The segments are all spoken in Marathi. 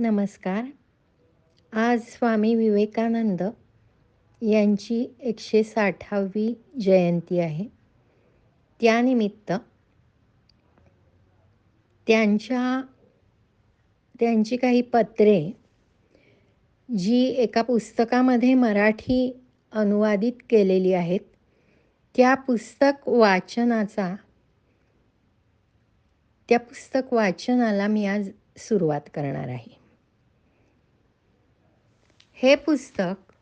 नमस्कार. आज स्वामी विवेकानंद यांची एकशे साठावी जयंती आहे. त्यानिमित्त त्यांच्या त्यांची काही पत्रे जी एका पुस्तकामध्ये मराठी अनुवादित केलेली आहेत त्या पुस्तक वाचनाचा त्या पुस्तक वाचनाला मी आज सुरुवात करणार आहे. हे पुस्तक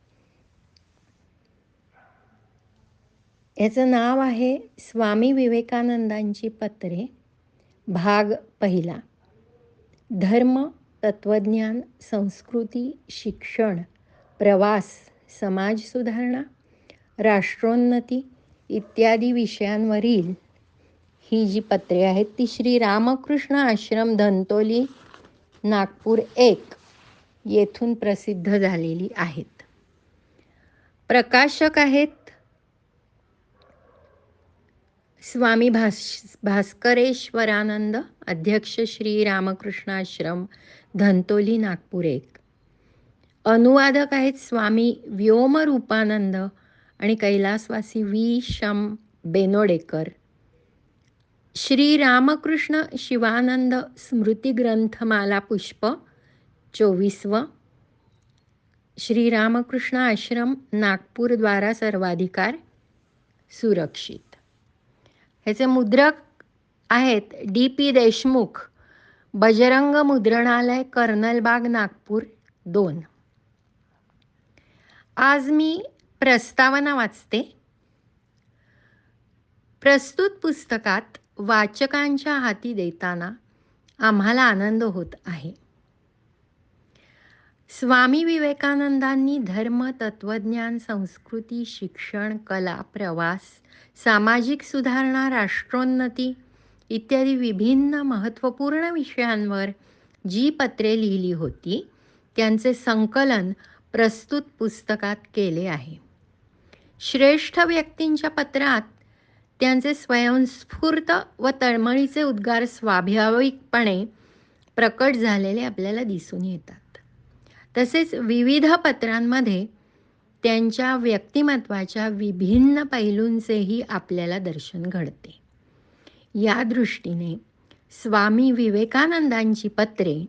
याचं नाव आहे स्वामी विवेकानंदांची पत्रे भाग पहिला. धर्म तत्वज्ञान संस्कृती शिक्षण प्रवास समाज सुधारणा राष्ट्रोन्नती इत्यादी विषयांवरील ही जी पत्रे आहेत ती श्री रामकृष्ण आश्रम धंतोली नागपूर एक. येथून प्रसिद्ध झालेली आहेत. प्रकाशक आहेत स्वामी भास भास्करेश्वरानंद अध्यक्ष श्री रामकृष्ण आश्रम धंतोली नागपूर एक अनुवादक आहेत स्वामी व्योमरूपानंद आणि कैलासवासी वी शम बेनोडेकर. श्री रामकृष्ण शिवानंद स्मृती ग्रंथमाला पुष्प चोवीसवं. श्री रामकृष्ण आश्रम नागपूरद्वारा सर्वाधिकार सुरक्षित. ह्याचे मुद्रक आहेत डी पी देशमुख बजरंग मुद्रणालय कर्नलबाग नागपूर दोन. आज मी प्रस्तावना वाचते. प्रस्तुत पुस्तकात वाचकांच्या हाती देताना आम्हाला आनंद होत आहे. स्वामी विवेकानंदांनी धर्म तत्वज्ञान संस्कृती शिक्षण कला प्रवास सामाजिक सुधारणा राष्ट्रोन्नती इत्यादी विभिन्न महत्त्वपूर्ण विषयांवर जी पत्रे लिहिली होती त्यांचे संकलन प्रस्तुत पुस्तकात केले आहे. श्रेष्ठ व्यक्तींच्या पत्रात त्यांचे स्वयंस्फूर्त व तळमळीचे उद्गार स्वाभाविकपणे प्रकट झालेले आपल्याला दिसून येतात. तसेच विविध पत्रांमध्ये त्यांच्या व्यक्तिमत्वाच्या विभिन्न पैलूंचेही आपल्याला दर्शन घडते. या दृष्टीने स्वामी विवेकानंदांची पत्रे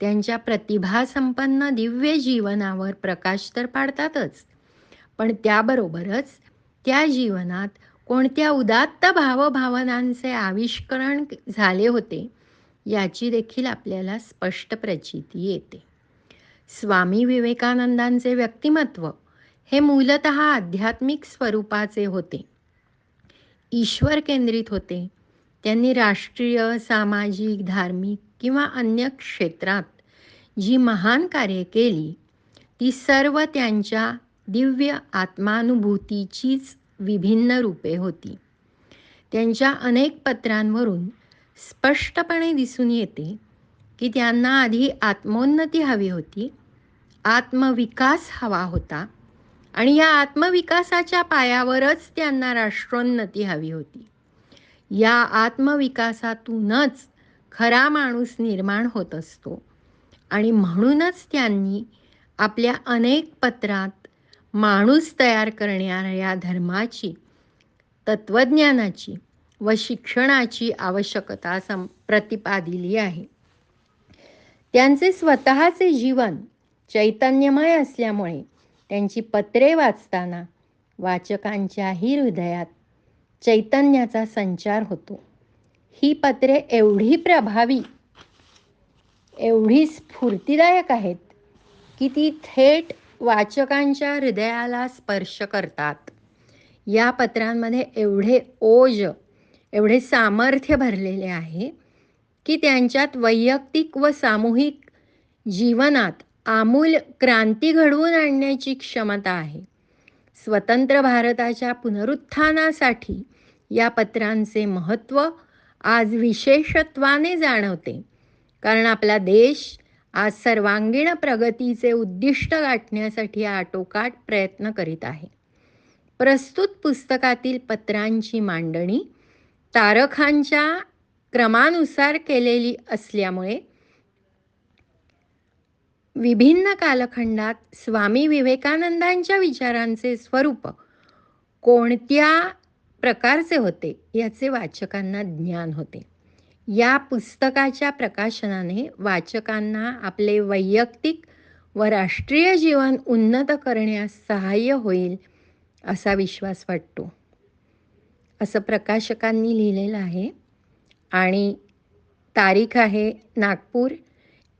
त्यांच्या प्रतिभासंपन्न दिव्य जीवनावर प्रकाश तर पाडतातच पण त्याबरोबरच त्या जीवनात कोणत्या उदात्त भावभावनांचे आविष्करण झाले होते याची देखील आपल्याला स्पष्ट प्रचिती येते. स्वामी विवेकानंदांचे व्यक्तिमत्व हे मूलत आध्यात्मिक स्वरूपाचे होते. ईश्वर केंद्रित होते. त्यांनी राष्ट्रीय सामाजिक धार्मिक किंवा अन्य क्षेत्रात जी महान कार्य केली ती सर्व त्यांच्या दिव्य आत्मानुभूतीचीच विभिन्न रूपे होती. त्यांच्या अनेक पत्रांवरून स्पष्टपणे दिसून येते की त्यांना आधी आत्मोन्नती हवी होती आत्मविकास हवा होता आणि या आत्मविकासाच्या पायावरच त्यांना राष्ट्रोन्नती हवी होती. या आत्मविकासातूनच खरा माणूस निर्माण होत असतो आणि म्हणूनच त्यांनी आपल्या अनेक पत्रात माणूस तयार करणाऱ्या धर्माची तत्वज्ञानाची व शिक्षणाची आवश्यकता सं प्रतिपादिली आहे. त्यांचे स्वतःचे जीवन चैतन्यमय असल्यामुळे त्यांची पत्रे वाचताना वाचकांच्याही हृदयात चैतन्याचा संचार होतो. ही पत्रे एवढी प्रभावी एवढी स्फूर्तिदायक आहेत की ती थेट वाचकांच्या हृदयाला स्पर्श करतात. या पत्रांमध्ये एवढे ओज एवढे सामर्थ्य भरलेले आहे की त्यांच्यात वैयक्तिक व सामूहिक जीवनात आमूल क्रांती घडवून आणण्याची क्षमता आहे. स्वतंत्र भारताच्या पुनरुत्थानासाठी या पत्रांचे महत्त्व आज विशेषत्वाने जाणवते. कारण आपला देश आज सर्वांगीण प्रगतीचे उद्दिष्ट गाठण्यासाठी आटोकाट प्रयत्न करीत आहे. प्रस्तुत पुस्तकातील पत्रांची मांडणी तारखांच्या क्रमानुसार केलेली असल्यामुळे विभिन्न कालखंडात स्वामी विवेकानंदांच्या विचारांचे स्वरूप कोणत्या प्रकारचे होते याचे वाचकांना ज्ञान होते. या पुस्तकाच्या प्रकाशनाने वाचकांना आपले वैयक्तिक व राष्ट्रीय जीवन उन्नत करण्यास सहाय्य होईल असा विश्वास वाटतो. असं प्रकाशकांनी लिहिलेलं आहे. आणि तारीख आहे नागपूर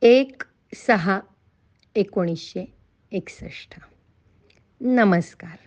एक सहा एकोणीसशे एकसष्ट. नमस्कार.